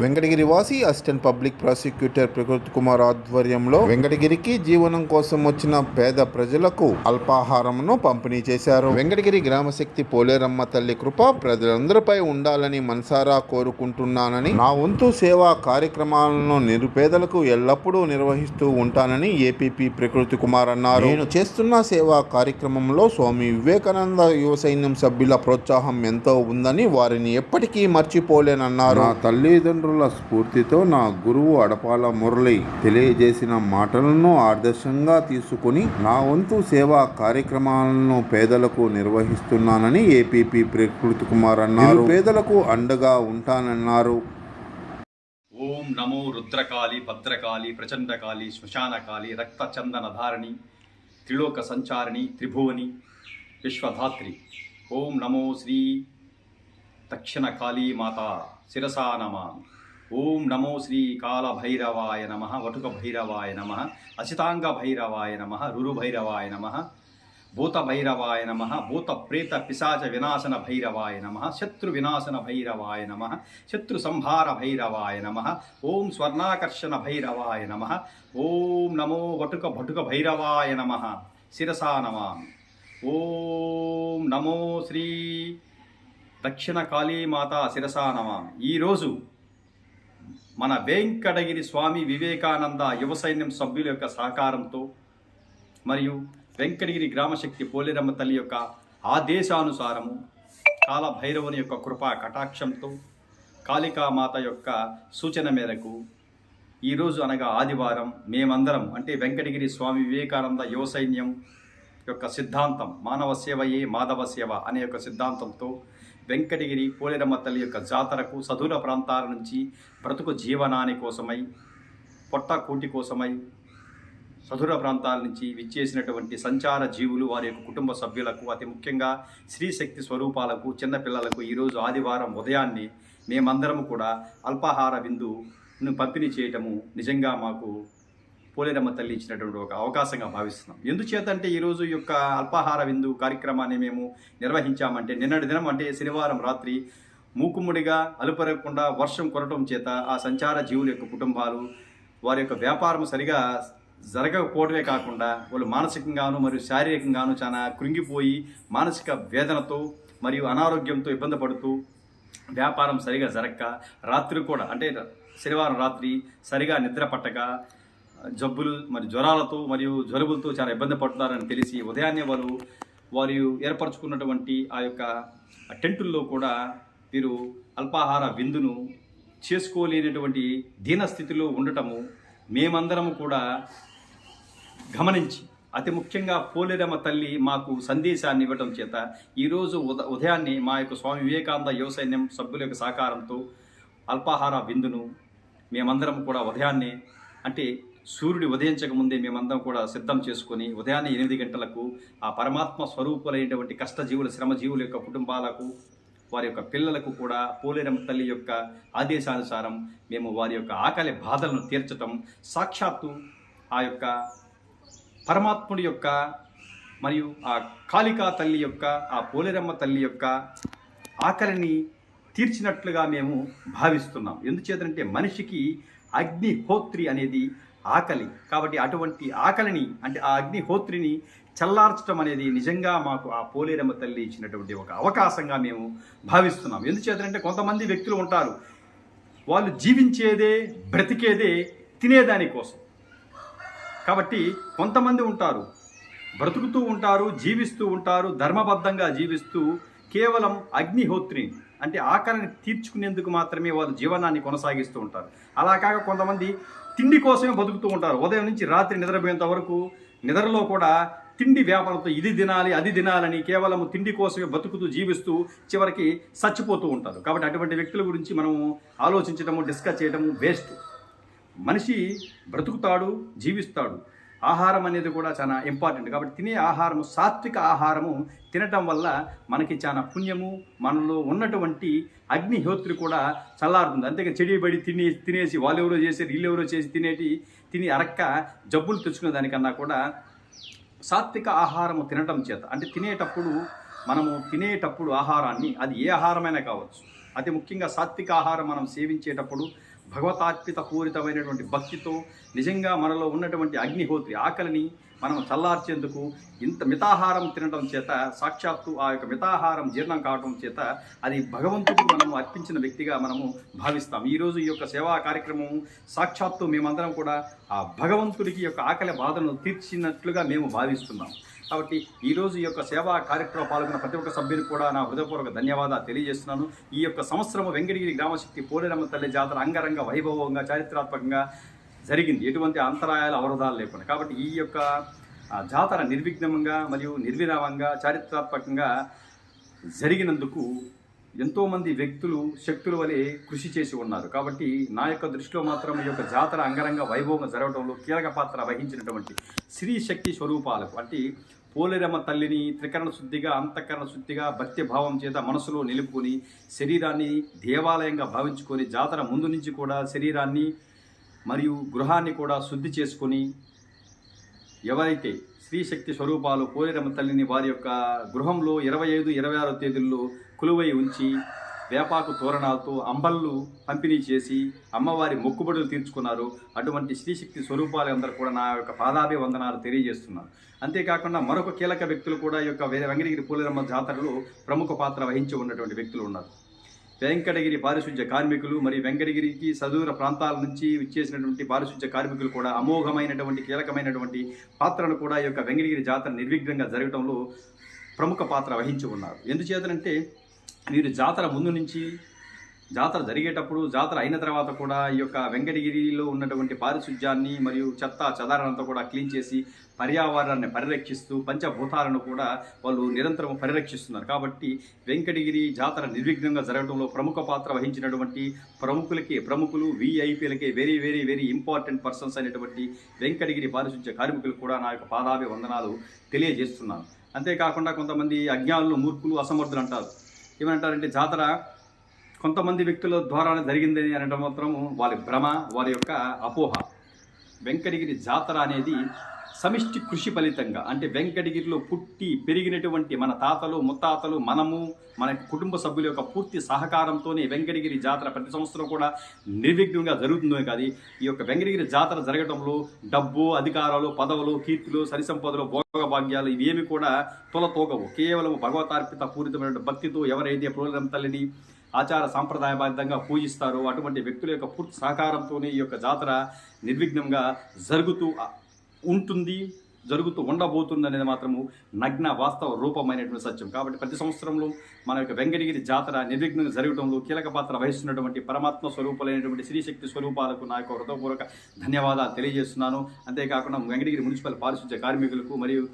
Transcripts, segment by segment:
Venkatagiri వాసి assistant public prosecutor ప్రకృతి కుమార్ ఆధ్వర్యంలో వెంకటగిరికి జీవనం కోసం వచ్చిన పేద ప్రజలకు అల్పాహారంను పంపిణీ చేశారు. వెంకటగిరి గ్రామశక్తి పోలేరమ్మ తల్లి కృప ప్రజలందరిపై ఉండాలని మనసారా కోరుకుంటున్నానని నా వంతు సేవా కార్యక్రమాలను నిరుపేదలకు ఎల్లప్పుడూ నిర్వహిస్తూ ఉంటానని ఏపీపీ ప్రకృతి కుమార్ అన్నారు. నేను చేస్తున్న సేవా కార్యక్రమంలో స్వామి వివేకానంద యువ సైన్యం సభ్యుల ప్రోత్సాహం ఎంతో ఉందని వారిని ఎప్పటికీ మర్చిపోలేనన్నారు. నా స్ఫూర్తితో నా గురువు అడపాల మురళి తెలియజేసిన మాటలను ఆదర్శంగా తీసుకుని నా వంతు సేవా కార్యక్రమాలను పేదలకు నిర్వహిస్తున్నానని ఏపీపీ ప్రకృతి కుమార్ అన్నారు. పేదలకు అండగా ఉంటానన్నారు. ఓం నమో రుద్రకాళి భద్రకాళి ప్రచండకాళి శ్మశానకాళి రక్తచందనధారిణి త్రిలోక సంచారిణి త్రిభువని విశ్వధాత్రి. ఓం నమో శ్రీ దక్షిణ కాళీ మాత శిరసా నమ. ఓం నమో శ్రీ కాళభైరవాయ నమ వటుక భైరవాయ నమ అసితాంగ భైరవాయ నమ రురు భైరవాయ నమ భూత భైరవాయ నమ భూత ప్రేత పిశాచ వినాశన భైరవాయ నమ శత్రు వినాశన భైరవాయ నమ శత్రు సంహార భైరవాయ నమ ఓం స్వర్ణాకర్షణ భైరవాయ నమ ఓం నమో వటుక భటుక భైరవాయ నమ. శిరసా నమామి. ఓం నమో శ్రీ దక్షిణ కాళీమాత శిరసా నమామి. ఈరోజు మన వెంకటగిరి స్వామి వివేకానంద యువ సైన్యం సభ్యుల యొక్క సహకారంతో మరియు వెంకటగిరి గ్రామశక్తి పోలేరమ్మ తల్లి యొక్క ఆదేశానుసారము కాలభైరవుని యొక్క కృపా కటాక్షంతో కాళికామాత యొక్క సూచన మేరకు ఈరోజు అనగా ఆదివారం మేమందరం అంటే వెంకటగిరి స్వామి వివేకానంద యువ సైన్యం యొక్క సిద్ధాంతం మానవ సేవయే మాధవ సేవ అనే యొక్క సిద్ధాంతంతో వెంకటగిరి పోలేరమ్మ తల్లి యొక్క జాతరకు సదుల ప్రాంతాల నుంచి బ్రతుకు జీవనాని కోసమై పొట్ట కూటి కోసమై సధుర ప్రాంతాల నుంచి విచ్చేసినటువంటి సంచార జీవులు వారి యొక్క కుటుంబ సభ్యులకు అతి ముఖ్యంగా స్త్రీశక్తి స్వరూపాలకు చిన్నపిల్లలకు ఈరోజు ఆదివారం ఉదయాన్నే మేమందరము కూడా అల్పాహార విందును పంపిణీ చేయటము నిజంగా మాకు పోలేరమ్మ తల్లి ఇచ్చినటువంటి ఒక అవకాశంగా భావిస్తున్నాం. ఎందుచేత అంటే ఈరోజు ఈ యొక్క అల్పాహార విందు కార్యక్రమాన్ని మేము నిర్వహించామంటే నిన్నటి దినం అంటే శనివారం రాత్రి మూకుమ్ముడిగా అలుపరగకుండా వర్షం కొరటం చేత ఆ సంచార జీవుల యొక్క కుటుంబాలు వారి యొక్క వ్యాపారం సరిగా జరగకపోవడమే కాకుండా వాళ్ళు మానసికంగాను మరియు శారీరకంగాను చాలా కృంగిపోయి మానసిక వేదనతో మరియు అనారోగ్యంతో ఇబ్బంది పడుతూ వ్యాపారం సరిగా జరగక రాత్రి కూడా అంటే శనివారం రాత్రి సరిగా నిద్ర పట్టక జబ్బులు మరి జ్వరాలతో మరియు జలుబులతో చాలా ఇబ్బంది పడుతున్నారని తెలిసి ఉదయాన్నే వారు వారు ఏర్పరచుకున్నటువంటి ఆ యొక్క టెంటుల్లో కూడా వీరు అల్పాహార విందును చేసుకోలేనటువంటి దీనస్థితిలో ఉండటము మేమందరము కూడా గమనించి అతి ముఖ్యంగా పోలేరమ్మ తల్లి మాకు సందేశాన్ని ఇవ్వటం చేత ఈరోజు ఉద ఉదయాన్నే మా యొక్క స్వామి వివేకానంద యువసైన్యం సభ్యుల యొక్క సహకారంతో అల్పాహార విందును మేమందరం కూడా ఉదయాన్నే అంటే సూర్యుడు ఉదయించక ముందే మేమందరం కూడా సిద్ధం చేసుకొని ఉదయాన్నే ఎనిమిది గంటలకు ఆ పరమాత్మ స్వరూపులైనటువంటి కష్టజీవుల శ్రమజీవుల యొక్క కుటుంబాలకు వారి యొక్క పిల్లలకు కూడా పోలేరమ్మ తల్లి యొక్క ఆదేశానుసారం మేము వారి యొక్క ఆకలి బాధలను తీర్చటం సాక్షాత్తు ఆ యొక్క పరమాత్ముడి యొక్క మరియు ఆ కాళికా తల్లి యొక్క ఆ పోలేరమ్మ తల్లి యొక్క ఆకలిని తీర్చినట్లుగా మేము భావిస్తున్నాం. ఎందుచేతంటే మనిషికి అగ్నిహోత్రి అనేది ఆకలి. కాబట్టి అటువంటి ఆకలిని అంటే ఆ అగ్నిహోత్రిని చల్లార్చడం అనేది నిజంగా మాకు ఆ పోలేరమ్మ తల్లి ఇచ్చినటువంటి ఒక అవకాశంగా మేము భావిస్తున్నాం. ఎందుచేతంటే కొంతమంది వ్యక్తులు ఉంటారు వాళ్ళు జీవించేదే బ్రతికేదే తినేదాని కోసం. కాబట్టి కొంతమంది ఉంటారు బ్రతుకుతూ ఉంటారు జీవిస్తూ ఉంటారు ధర్మబద్ధంగా జీవిస్తూ కేవలం అగ్నిహోత్రిని అంటే ఆకలిని తీర్చుకునేందుకు మాత్రమే వాళ్ళు జీవనాన్ని కొనసాగిస్తూ ఉంటారు. అలా కాక కొంతమంది తిండి కోసమే బతుకుతూ ఉంటారు. ఉదయం నుంచి రాత్రి నిద్రపోయేంత వరకు నిద్రలో కూడా తిండి వ్యాపారంతో ఇది తినాలి అది తినాలని కేవలం తిండి కోసమే బతుకుతూ జీవిస్తూ చివరికి చచ్చిపోతూ ఉంటారు. కాబట్టి అటువంటి వ్యక్తుల గురించి మనము ఆలోచించడము డిస్కస్ చేయడము వేస్ట్. మనిషి బ్రతుకుతాడు జీవిస్తాడు. ఆహారం అనేది కూడా చాలా ఇంపార్టెంట్ కాబట్టి తినే ఆహారము సాత్విక ఆహారము తినటం వల్ల మనకి చాలా పుణ్యము మనలో ఉన్నటువంటి అగ్నిహోత్రి కూడా చల్లారుతుంది. అంతేగా చెడిబడి తిని తినేసి వాళ్ళెవరో చేసి వీళ్ళెవరో చేసి తినేటి తిని అరక్క జబ్బులు తెచ్చుకునే దానికన్నా కూడా సాత్విక ఆహారము తినటం చేత. అంటే తినేటప్పుడు మనము తినేటప్పుడు ఆహారాన్ని అది ఏ ఆహారమైనా కావచ్చు. అతి ముఖ్యంగా సాత్విక ఆహారం మనం సేవించేటప్పుడు భగవతార్పిత పూరితమైనటువంటి భక్తితో నిజంగా మనలో ఉన్నటువంటి అగ్నిహోత్రి ఆకలిని మనం చల్లార్చేందుకు ఇంత మితాహారం తినడం చేత సాక్షాత్తు ఆ యొక్క మితాహారం జీర్ణం కావడం చేత అది భగవంతుడికి మనము అర్పించిన వ్యక్తిగా మనము భావిస్తాం. ఈరోజు ఈ యొక్క సేవా కార్యక్రమం సాక్షాత్తు మేమందరం కూడా ఆ భగవంతుడికి యొక్క ఆకలి బాధను తీర్చినట్లుగా మేము భావిస్తున్నాం. కాబట్టి ఈరోజు ఈ యొక్క సేవా కార్యక్రమం పాల్గొన్న ప్రతి ఒక్క సభ్యులు కూడా నా హృదయపూర్వక ధన్యవాదాలు తెలియజేస్తున్నాను. ఈ యొక్క సంవత్సరం వెంకటగిరి గ్రామశక్తి పోలేరమ్మ తల్లి జాతర అంగరంగ వైభవంగా చారిత్రాత్మకంగా జరిగింది. ఎటువంటి అంతరాయాలు అవరోధాలు లేకుండా. కాబట్టి ఈ యొక్క జాతర నిర్విఘ్నంగా మరియు నిర్విరామంగా చారిత్రాత్మకంగా జరిగినందుకు ఎంతోమంది వ్యక్తులు శక్తుల వలె కృషి చేసి ఉన్నారు. కాబట్టి నా యొక్క దృష్టిలో మాత్రం ఈ యొక్క జాతర అంగరంగ వైభవంగా జరగడంలో కీలక పాత్ర వహించినటువంటి స్త్రీ శక్తి స్వరూపాలకు. అంటే పోలేరమ్మ తల్లిని త్రికరణ శుద్ధిగా అంతఃకరణ శుద్ధిగా భక్తి భావం చేత మనసులో నిలుపుకొని శరీరాన్ని దేవాలయంగా భావించుకొని జాతర ముందు నుంచి కూడా శరీరాన్ని మరియు గృహాన్ని కూడా శుద్ధి చేసుకొని ఎవరైతే స్త్రీశక్తి స్వరూపాలు పోలేరమ్మ తల్లిని వారి యొక్క గృహంలో ఇరవై ఐదు ఇరవై ఆరో తేదీల్లో కొలువై ఉంచి వేపాకు తోరణాలతో అంబళ్ళు పంపిణీ చేసి అమ్మవారి మొక్కుబడులు తీర్చుకున్నారు. అటువంటి శ్రీశక్తి స్వరూపాలందరూ కూడా నా యొక్క పాదాభి వందనాలు తెలియజేస్తున్నారు. అంతేకాకుండా మరొక కీలక వ్యక్తులు కూడా ఈ యొక్క వెంకటగిరి పూలరమ్మ జాతరలో ప్రముఖ పాత్ర వహించి ఉన్నటువంటి వ్యక్తులు ఉన్నారు. వెంకటగిరి పారిశుధ్య కార్మికులు మరియు వెంకటగిరికి సదూర ప్రాంతాల నుంచి విచ్చేసినటువంటి పారిశుధ్య కార్మికులు కూడా అమోఘమైనటువంటి కీలకమైనటువంటి పాత్రను కూడా ఈ యొక్క వెంకటగిరి జాతర నిర్విఘ్నంగా జరగడంలో ప్రముఖ పాత్ర వహించి ఉన్నారు. ఎందుచేతనంటే వీరు జాతర ముందు నుంచి జాతర జరిగేటప్పుడు జాతర అయిన తర్వాత కూడా ఈ యొక్క వెంకటగిరిలో ఉన్నటువంటి పారిశుధ్యాన్ని మరియు చెత్త చెదారంతా కూడా క్లీన్ చేసి పర్యావరణాన్ని పరిరక్షిస్తూ పంచభూతాలను కూడా వాళ్ళు నిరంతరం పరిరక్షిస్తున్నారు. కాబట్టి వెంకటగిరి జాతర నిర్విఘ్నంగా జరగడంలో ప్రముఖ పాత్ర వహించినటువంటి ప్రముఖులకి ప్రముఖులు విఐపీలకి very very very important persons అనేటువంటి వెంకటగిరి పారిశుధ్య కార్మికులు కూడా నా యొక్క పాదాభి వందనాలు తెలియజేస్తున్నాను. అంతేకాకుండా కొంతమంది అజ్ఞానులు మూర్ఖులు అసమర్థులు అంటారు. ఏమంటారంటే జాతర కొంతమంది వ్యక్తుల ద్వారానే అని అనడం మాత్రం వారి భ్రమ వారి యొక్క అపోహ. వెంకటగిరి జాతర అనేది సమిష్టి కృషి ఫలితంగా అంటే వెంకటగిరిలో పుట్టి పెరిగినటువంటి మన తాతలు ముత్తాతలు మనము మన కుటుంబ సభ్యుల యొక్క పూర్తి సహకారంతోనే వెంకటగిరి జాతర ప్రతి సంవత్సరం కూడా నిర్విఘ్నంగా జరుగుతుందో కాదు. ఈ యొక్క వెంకటగిరి జాతర జరగడంలో డబ్బు అధికారాలు పదవులు కీర్తులు సరిసంపదలు భోగభాగ్యాలు ఇవేమి కూడా తొలతోగవు. కేవలం భగవతార్పిత పూరితమైన భక్తితో ఎవరైతే ప్రోగ్రాం తల్లిని ఆచార సాంప్రదాయబద్ధంగా పూజిస్తారో అటువంటి వ్యక్తుల యొక్క పూర్తి సహకారంతోనే ఈ యొక్క జాతర నిర్విఘ్నంగా జరుగుతూ ఉంటుంది జరుగుతూ ఉండబోతుంది అనేది మాత్రము నగ్న వాస్తవ రూపమైనటువంటి సత్యం. కాబట్టి ప్రతి సంవత్సరంలో మన యొక్క వెంకటగిరి జాతర నిర్విఘ్నంగా జరగడంలో కీలక పాత్ర వహిస్తున్నటువంటి పరమాత్మ స్వరూపులైనటువంటి శ్రీశక్తి స్వరూపాలకు నా యొక్క హృదయపూర్వక ధన్యవాదాలు తెలియజేస్తున్నాను. అంతేకాకుండా వెంకటగిరి మున్సిపల్ పారిశుద్ధ్య కార్మికులకు మరియు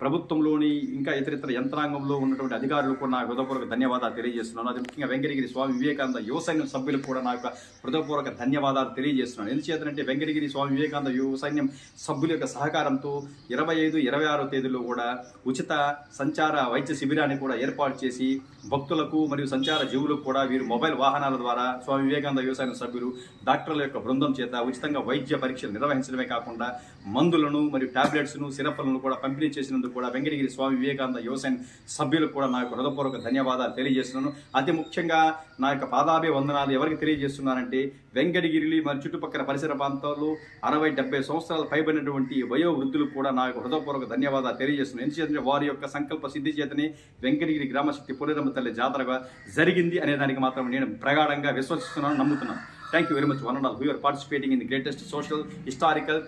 ప్రభుత్వంలోని ఇంకా ఇతరితర యంత్రాంగంలో ఉన్నటువంటి అధికారులకు నా హృదయపూర్వక ధన్యవాదాలు తెలియజేస్తున్నాను. అది ముఖ్యంగా వెంకటగిరి స్వామి వివేకానంద యువ సైన్యం సభ్యులకు కూడా నా యొక్క హృదయపూర్వక ధన్యవాదాలు తెలియజేస్తున్నాను. ఎందుచేతనంటే వెంకటగిరి స్వామి వివేకానంద యువ సైన్యం సభ్యుల యొక్క సహకారంతో ఇరవై ఐదు ఇరవై ఆరో తేదీలో కూడా ఉచిత సంచార వైద్య శిబిరాన్ని కూడా ఏర్పాటు చేసి భక్తులకు మరియు సంచార జీవులకు కూడా వీరు మొబైల్ వాహనాల ద్వారా స్వామి వివేకానంద యువ సైన్యం సభ్యులు డాక్టర్ల యొక్క బృందం చేత ఉచితంగా వైద్య పరీక్షలు నిర్వహించడమే కాకుండా మందులను మరియు టాబ్లెట్స్ను సిరప్లను కూడా పంపిణీ చేసినందుకు కూడా వెంకటగిరి స్వామి వివేకానంద యువసేన సభ్యులకు కూడా నా యొక్క హృదయపూర్వక ధన్యవాదాలు తెలియజేస్తున్నాను. అతి ముఖ్యంగా నా యొక్క పాదాభి వందనాలు ఎవరికి తెలియజేస్తున్నానంటే వెంకటగిరి మరి చుట్టుపక్కల పరిసర ప్రాంతాల్లో అరవై డెబ్బై సంవత్సరాలు పైబడినటువంటి వయో వృద్ధులు కూడా నా యొక్క హృదయపూర్వక ధన్యవాదాలు తెలియజేస్తున్నాను. ఎందుచేతంటే వారి యొక్క సంకల్ప సిద్ధి చేతనే వెంకటగిరి గ్రామశక్తి పులిరమ్మ తల్లి జాతరగా జరిగింది అనే దానికి మాత్రం నేను ప్రగాఢంగా విశ్వసిస్తున్నాను నమ్ముతున్నాను. Thank you very much one and all are participating in the greatest social historical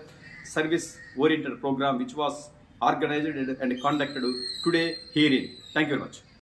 service oriented programme which was organized and conducted today herein. Thank you very much.